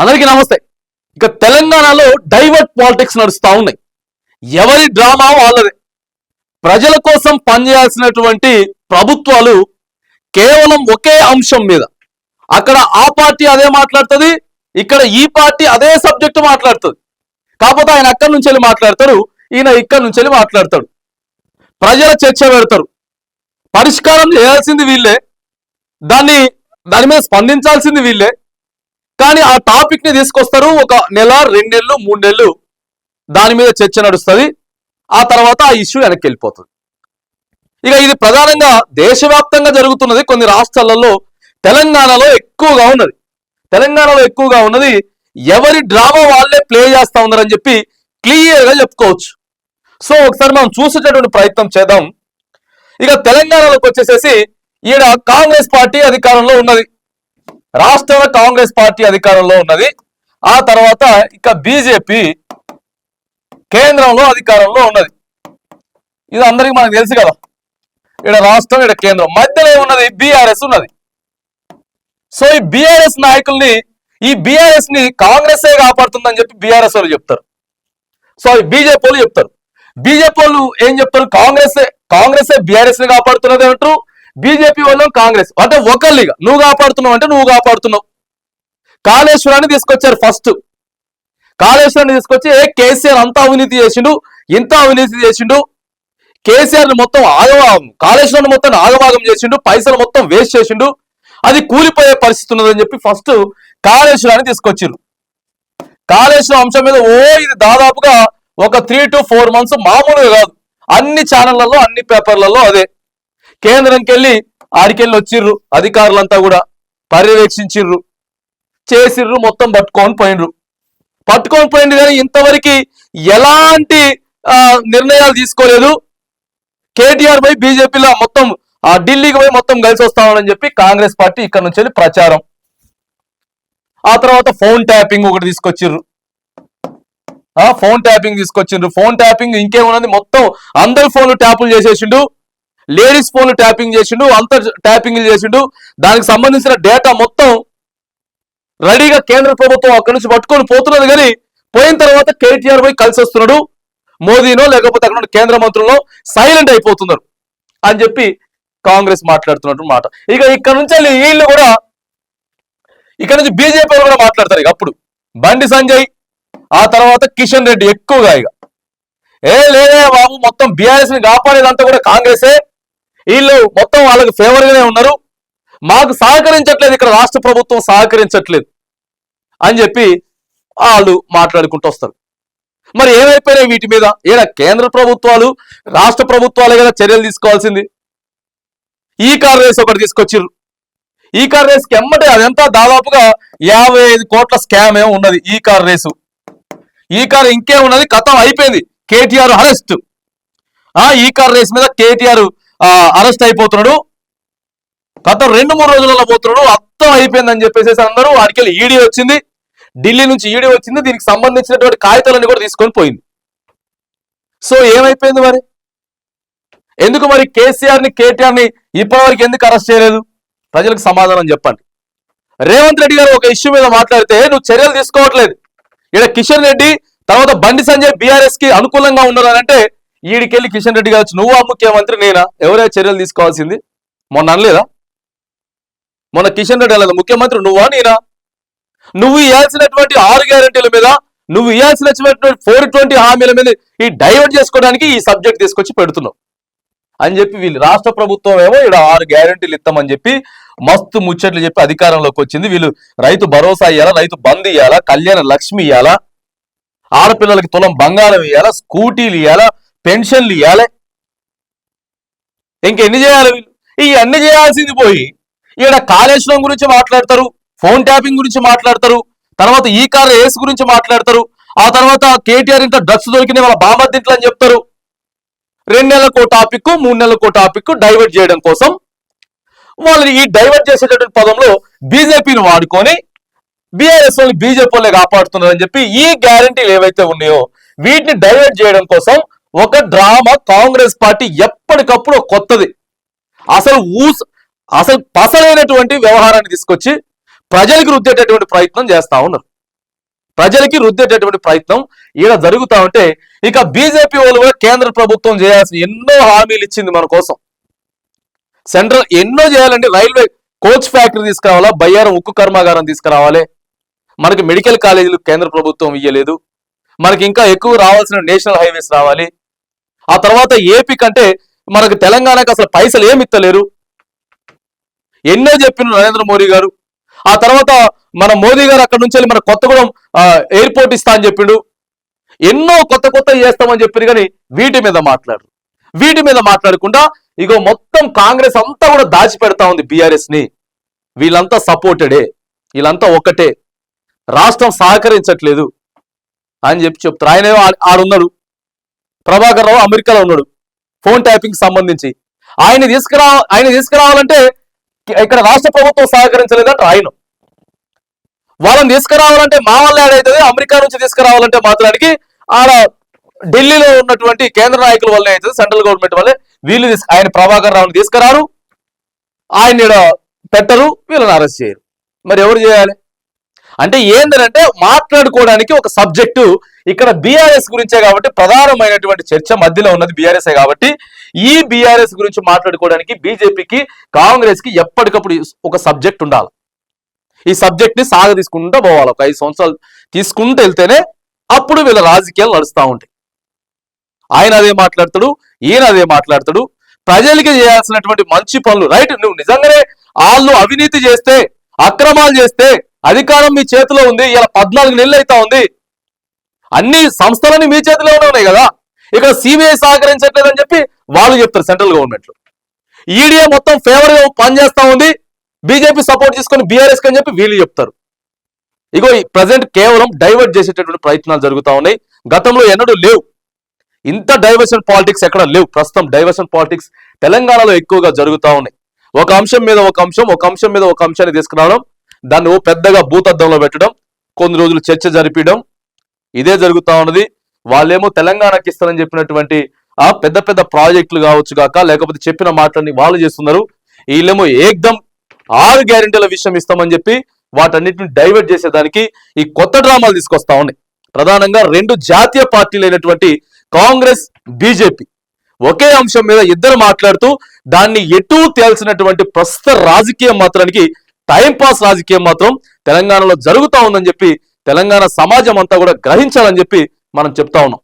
అందరికీ నమస్తే. ఇక తెలంగాణలో డైవర్ట్ పాలిటిక్స్ నడుస్తూ ఉన్నాయి. ఎవరి డ్రామా వాళ్ళదే. ప్రజల కోసం పనిచేయాల్సినటువంటి ప్రభుత్వాలు కేవలం ఒకే అంశం మీద. అక్కడ ఆ పార్టీ అదే మాట్లాడుతుంది ఇక్కడ ఈ పార్టీ అదే సబ్జెక్ట్ మాట్లాడుతుంది. కాకపోతే ఆయన అక్కడి నుంచి వెళ్ళి మాట్లాడతారు ఈయన ఇక్కడి నుంచి వెళ్ళి మాట్లాడతాడు. ప్రజల చర్చ పెడతారు. పరిష్కారం చేయాల్సింది వీళ్ళే. దాన్ని దాని మీద స్పందించాల్సింది వీళ్ళే. కానీ ఆ టాపిక్ని తీసుకొస్తారు ఒక నెల రెండు నెలలు మూడు నెలలు. దాని మీద చర్చ నడుస్తుంది. ఆ తర్వాత ఆ ఇష్యూ వెనక్కి వెళ్ళిపోతుంది. ఇక ఇది ప్రధానంగా దేశవ్యాప్తంగా జరుగుతున్నది కొన్ని రాష్ట్రాలలో తెలంగాణలో ఎక్కువగా ఉన్నది. తెలంగాణలో ఎక్కువగా ఉన్నది ఎవరి డ్రామా వాళ్ళే ప్లే చేస్తా ఉన్నారని చెప్పి క్లియర్గా చెప్పుకోవచ్చు. సో ఒకసారి మనం చూసేటటువంటి ప్రయత్నం చేద్దాం. ఇక తెలంగాణలోకి వచ్చేసేసి ఈడ కాంగ్రెస్ పార్టీ అధికారంలో ఉన్నది. రాష్ట్ర కాంగ్రెస్ పార్టీ అధికారంలో ఉన్నది. ఆ తర్వాత ఇక బీజేపీ కేంద్రంలో అధికారంలో ఉన్నది. ఇది అందరికి మనకు తెలుసు కదా. ఇక్కడ రాష్ట్రం ఇక్కడ కేంద్రం. మధ్యలో ఉన్నది బీఆర్ఎస్ ఉన్నది. సో ఈ బీఆర్ఎస్ నాయకుల్ని ఈ బీఆర్ఎస్ని కాంగ్రెస్ కాపాడుతుందని చెప్పి బీఆర్ఎస్ వాళ్ళు చెప్తారు. సో బీజేపీ వాళ్ళు చెప్తారు. బీజేపీ వాళ్ళు ఏం చెప్తారు? కాంగ్రెస్ కాంగ్రెస్ బీఆర్ఎస్ని కాపాడుతున్నది అంటారు. బీజేపీ వాళ్ళం కాంగ్రెస్. అంటే ఒకళ్ళిగా నువ్వు కాపాడుతున్నావు అంటే నువ్వు కాపాడుతున్నావు. కాళేశ్వరాన్ని తీసుకొచ్చారు ఫస్ట్ కాళేశ్వరాన్ని తీసుకొచ్చి ఏ కేసీఆర్ అంత అవినీతి చేసిండు ఇంత అవినీతి చేసిండు. కేసీఆర్ మొత్తం ఆగవాగం కాళేశ్వరాన్ని మొత్తం ఆగవాగం చేసిండు పైసలు మొత్తం వేస్ట్ చేసిండు. అది కూలిపోయే పరిస్థితి ఉన్నదని చెప్పి ఫస్ట్ కాళేశ్వరాన్ని తీసుకొచ్చిండు కాళేశ్వరం అంశం మీద ఓ ఇది దాదాపుగా ఒక త్రీ టు ఫోర్ మంత్స్ మామూలుగా కాదు. అన్ని ఛానళ్ళలో అన్ని పేపర్లలో అదే. కేంద్రంకి వెళ్ళి ఆడికెళ్ళి వచ్చిర్రు అధికారులంతా కూడా పర్యవేక్షించిర్రు చేసిర్రు మొత్తం పట్టుకొని పోయినరు పట్టుకొని పోయింది కానీ ఇంతవరకు ఎలాంటి నిర్ణయాలు తీసుకోలేదు. కేటీఆర్ పోయి బీజేపీలో మొత్తం ఆ ఢిల్లీకి పోయి మొత్తం కలిసి వస్తామని చెప్పి కాంగ్రెస్ పార్టీ ఇక్కడ నుంచి వెళ్ళి ప్రచారం. ఆ తర్వాత ఫోన్ ట్యాపింగ్ ఒకటి తీసుకొచ్చిర్రు. ఫోన్ ట్యాపింగ్ తీసుకొచ్చిండ్రు ఫోన్ ట్యాపింగ్ ఇంకేమున్నది మొత్తం అందరు ఫోన్లు ట్యాపులు చేసేసిండు. లేడీస్ ఫోన్లు ట్యాపింగ్ చేసిండు అంత ట్యాపింగ్ చేసిండు. దానికి సంబంధించిన డేటా మొత్తం రెడీగా కేంద్ర ప్రభుత్వం అక్కడి నుంచి పట్టుకొని పోతున్నది కానీ పోయిన తర్వాత కేటీఆర్ పోయి కలిసి వస్తున్నాడు. మోదీనో లేకపోతే అక్కడ కేంద్ర మంత్రుల్లో సైలెంట్ అయిపోతున్నారు అని చెప్పి కాంగ్రెస్ మాట్లాడుతున్నట్టు మాట. ఇక ఇక్కడ నుంచి వీళ్ళు కూడా ఇక్కడ నుంచి బీజేపీ కూడా మాట్లాడతారు ఇక అప్పుడు. బండి సంజయ్ ఆ తర్వాత కిషన్ రెడ్డి ఎక్కువగా ఇక. ఏ లేదే బాబు మొత్తం బీఆర్ఎస్ని కాపాడేదంతా కూడా కాంగ్రెసే. వీళ్ళు మొత్తం వాళ్ళకి ఫేవర్గానే ఉన్నారు. మాకు సహకరించట్లేదు ఇక్కడ రాష్ట్ర ప్రభుత్వం సహకరించట్లేదు అని చెప్పి వాళ్ళు మాట్లాడుకుంటూ వస్తారు. మరి ఏమైపోయినాయి వీటి మీద? ఏడా కేంద్ర ప్రభుత్వాలు రాష్ట్ర ప్రభుత్వాలే కదా చర్యలు తీసుకోవాల్సింది. ఈ కార్ రేస్ ఒకటి తీసుకొచ్చిర్రు. ఈ కార్ రేస్కి ఎమ్మటే అదంతా దాదాపుగా యాభై ఐదు కోట్ల స్కామ్ ఏమో ఉన్నది ఈ కార్ రేసు. ఈ కార్ ఇంకేమున్నది? కథం అయిపోయింది. KTR arrest. ఆ ఈ కార్ రేస్ మీద కేటీఆర్ అరెస్ట్ అయిపోతున్నాడు. గత రెండు మూడు రోజులలో పోతున్నాడు. అర్థం అయిపోయిందని చెప్పేసి అందరూ వాడికెళ్ళి ఈడీ వచ్చింది. ఢిల్లీ నుంచి ఈడీ వచ్చింది. దీనికి సంబంధించినటువంటి కాగితాలన్నీ కూడా తీసుకొని పోయింది. సో ఏమైపోయింది మరి? ఎందుకు మరి కేసీఆర్ని కేటీఆర్ని ఇప్పటివరకు ఎందుకు అరెస్ట్ చేయలేదు? ప్రజలకు సమాధానం చెప్పండి. రేవంత్ రెడ్డి గారు ఒక ఇష్యూ మీద మాట్లాడితే నువ్వు చర్యలు తీసుకోవట్లేదు. ఇక్కడ కిషన్ రెడ్డి తర్వాత బండి సంజయ్ బీఆర్ఎస్కి అనుకూలంగా ఉన్నారు అంటే ఈడికెళ్ళి కిషన్ రెడ్డి కావచ్చు నువ్వు ఆ ముఖ్యమంత్రి నేనా? ఎవరే చర్యలు తీసుకోవాల్సింది? మొన్న అనలేదా? మొన్న కిషన్ రెడ్డి అనలేదు. ముఖ్యమంత్రి నువ్వా నేనా? నువ్వు ఇవ్వాల్సినటువంటి ఆరు గ్యారెంటీల మీద నువ్వు ఇవ్వాల్సినటువంటి ఫోర్ ట్వంటీ హామీల మీద ఈ డైవర్ట్ చేసుకోవడానికి ఈ సబ్జెక్ట్ తీసుకొచ్చి పెడుతున్నావు. అని చెప్పి వీళ్ళు రాష్ట్ర ప్రభుత్వం ఏమో ఇక్కడ ఆరు గ్యారంటీలు ఇస్తామని చెప్పి మస్తు ముచ్చట్లు చెప్పి అధికారంలోకి వచ్చింది. వీళ్ళు రైతు భరోసా ఇవ్వాలా రైతు బంద్ ఇవ్వాలా కళ్యాణ లక్ష్మి ఇవ్వాలా ఆడపిల్లలకి తులం బంగారం ఇవ్వాలా స్కూటీలు ఇవ్వాలా పెన్షన్లు ఇవ్వాలి ఇంకెన్ని చేయాలి వీళ్ళు? ఇవన్నీ అన్ని చేయాల్సింది పోయి ఇక్కడ కాళేశ్వరం గురించి మాట్లాడతారు ఫోన్ ట్యాపింగ్ గురించి మాట్లాడతారు తర్వాత ఈ కార్ రేస్ గురించి మాట్లాడతారు ఆ తర్వాత కేటీఆర్ ఇంట్లో డ్రగ్స్ దొరికినాయి వాళ్ళ బామర్దింట్లు అని చెప్తారు. రెండు నెలలకో టాపిక్ మూడు నెలలకో టాపిక్ డైవర్ట్ చేయడం కోసం వాళ్ళని ఈ డైవర్ట్ చేసేటటువంటి పదంలో బీజేపీని వాడుకొని బీఆర్ఎస్ వాళ్ళని బీజేపీ వాళ్ళే కాపాడుతున్నారని చెప్పి ఈ గ్యారంటీలు ఏవైతే ఉన్నాయో వీటిని డైవర్ట్ చేయడం కోసం ఒక డ్రామా కాంగ్రెస్ పార్టీ ఎప్పటికప్పుడు కొత్తది. అసలు ఊస్ అసలు పసలైనటువంటి వ్యవహారాన్ని తీసుకొచ్చి ప్రజలకి రుద్దేటటువంటి ప్రయత్నం చేస్తా ఉన్నారు. ప్రజలకి రుద్దేటటువంటి ప్రయత్నం ఈడ జరుగుతా ఉంటే ఇక బీజేపీ వాళ్ళు కూడా కేంద్ర ప్రభుత్వం చేయాల్సిన ఎన్నో హామీలు ఇచ్చింది మన కోసం. సెంట్రల్ ఎన్నో చేయాలంటే రైల్వే కోచ్ ఫ్యాక్టరీ తీసుకురావాలా బయ్యారం ఉక్కు కర్మాగారం తీసుకురావాలి. మనకి మెడికల్ కాలేజీలు కేంద్ర ప్రభుత్వం ఇయ్యలేదు. మనకి ఇంకా ఎక్కువ రావాల్సిన నేషనల్ హైవేస్ రావాలి. ఆ తర్వాత ఏపీ కంటే మనకు తెలంగాణకు అసలు పైసలు ఏమి ఇత్తలేరు ఎన్నో చెప్పిన నరేంద్ర మోడీ గారు. ఆ తర్వాత మన మోదీ గారు అక్కడ నుంచి వెళ్ళి మన కొత్తగూడెం ఎయిర్పోర్ట్ ఇస్తా అని చెప్పిండు. ఎన్నో కొత్త కొత్త చేస్తామని చెప్పారు కానీ వీటి మీద మాట్లాడరు. వీటి మీద మాట్లాడకుండా ఇగో మొత్తం కాంగ్రెస్ అంతా కూడా దాచిపెడతా ఉంది బీఆర్ఎస్ని వీళ్ళంతా సపోర్టెడే. వీళ్ళంతా ఒక్కటే. రాష్ట్రం సహకరించట్లేదు అని చెప్పి చెప్తారు. ఆయన ఆడున్నాడు. ప్రభాకర్ రావు అమెరికాలో ఉన్నాడు. ఫోన్ ట్యాపింగ్ సంబంధించి. ఆయన తీసుకురా ఆయన తీసుకురావాలంటే ఇక్కడ రాష్ట్ర ప్రభుత్వం సహకరించలేదంటే ఆయన. వాళ్ళని తీసుకురావాలంటే మా వల్ల ఏదైతుంది అమెరికా నుంచి తీసుకురావాలంటే మాత్రానికి ఆడ ఢిల్లీలో ఉన్నటువంటి కేంద్ర నాయకుల వల్లనే అవుతుంది సెంట్రల్ గవర్నమెంట్ వల్లే వీళ్ళు ఆయన ప్రభాకర్ రావుని తీసుకురారు. ఆయన ఈడ పెట్టరు వీళ్ళని అరెస్ట్ చేయరు. మరి ఎవరు చేయాలి? అంటే ఏంటంటే మాట్లాడుకోవడానికి ఒక సబ్జెక్టు ఇక్కడ బీఆర్ఎస్ గురించే కాబట్టి ప్రధానమైనటువంటి చర్చ మధ్యలో ఉన్నది బీఆర్ఎస్ కాబట్టి ఈ బీఆర్ఎస్ గురించి మాట్లాడుకోవడానికి బీజేపీకి కాంగ్రెస్కి ఎప్పటికప్పుడు ఒక సబ్జెక్ట్ ఉండాలి. ఈ సబ్జెక్ట్ని సాగ తీసుకుంటూ పోవాలి. ఒక ఐదు సంవత్సరాలు తీసుకుంటూ వెళ్తేనే అప్పుడు వీళ్ళ రాజకీయాలు నడుస్తూ ఉంటాయి. ఆయన అదే మాట్లాడతాడు ఈయన అదే మాట్లాడతాడు. ప్రజలకి చేయాల్సినటువంటి మంచి పనులు రైట్? నువ్వు నిజంగానే వాళ్ళు అవినీతి చేస్తే అక్రమాలు చేస్తే అధికారం మీ చేతిలో ఉంది ఇలా పద్నాలుగు నెలలు అవుతా ఉంది అన్ని సంస్థలన్నీ మీ చేతిలోనే ఉన్నాయి కదా. ఇక్కడ సిబిఐ సహకరించట్లేదని చెప్పి వాళ్ళు చెప్తారు సెంట్రల్ గవర్నమెంట్లో ఈడీఏ మొత్తం ఫేవర్గా పనిచేస్తా ఉంది. బీజేపీ సపోర్ట్ చేసుకొని బీఆర్ఎస్ అని చెప్పి వీళ్ళు చెప్తారు. ఇగో ఈ ప్రజెంట్ కేవలం డైవర్ట్ చేసేటటువంటి ప్రయత్నాలు జరుగుతూ ఉన్నాయి. గతంలో ఎన్నడూ లేవు. ఇంత డైవర్షన్ పాలిటిక్స్ ఎక్కడ లేవు. ప్రస్తుతం డైవర్షన్ పాలిటిక్స్ తెలంగాణలో ఎక్కువగా జరుగుతూ ఉన్నాయి. ఒక అంశం మీద ఒక అంశం ఒక అంశం మీద ఒక అంశాన్ని తీసుకురావడం దాన్ని ఓ పెద్దగా భూతద్దంలో పెట్టడం కొన్ని రోజులు చర్చ జరిపించడం ఇదే జరుగుతూ ఉన్నది. వాళ్ళేమో తెలంగాణకి ఇస్తారని చెప్పినటువంటి ఆ పెద్ద పెద్ద ప్రాజెక్టులు కావచ్చు కాక లేకపోతే చెప్పిన మాటలని వాళ్ళు చేస్తున్నారు. వీళ్ళేమో ఏకదం ఆరు గ్యారెంటీల విషయం ఇస్తామని చెప్పి వాటన్నిటిని డైవర్ట్ చేసేదానికి ఈ కొత్త డ్రామాలు తీసుకొస్తా ఉన్నాయి. ప్రధానంగా రెండు జాతీయ పార్టీలు అయినటువంటి కాంగ్రెస్ బీజేపీ. ఒకే అంశం మీద ఇద్దరు మాట్లాడుతూ దాన్ని ఎటూ తేల్చినటువంటి ప్రస్తుత రాజకీయం మాత్రానికి టైంపాస్ రాజకీయం మాత్రం తెలంగాణలో జరుగుతూ ఉందని చెప్పి తెలంగాణ సమాజం అంతా కూడా గ్రహించాలని చెప్పి మనం చెప్తా ఉన్నాం.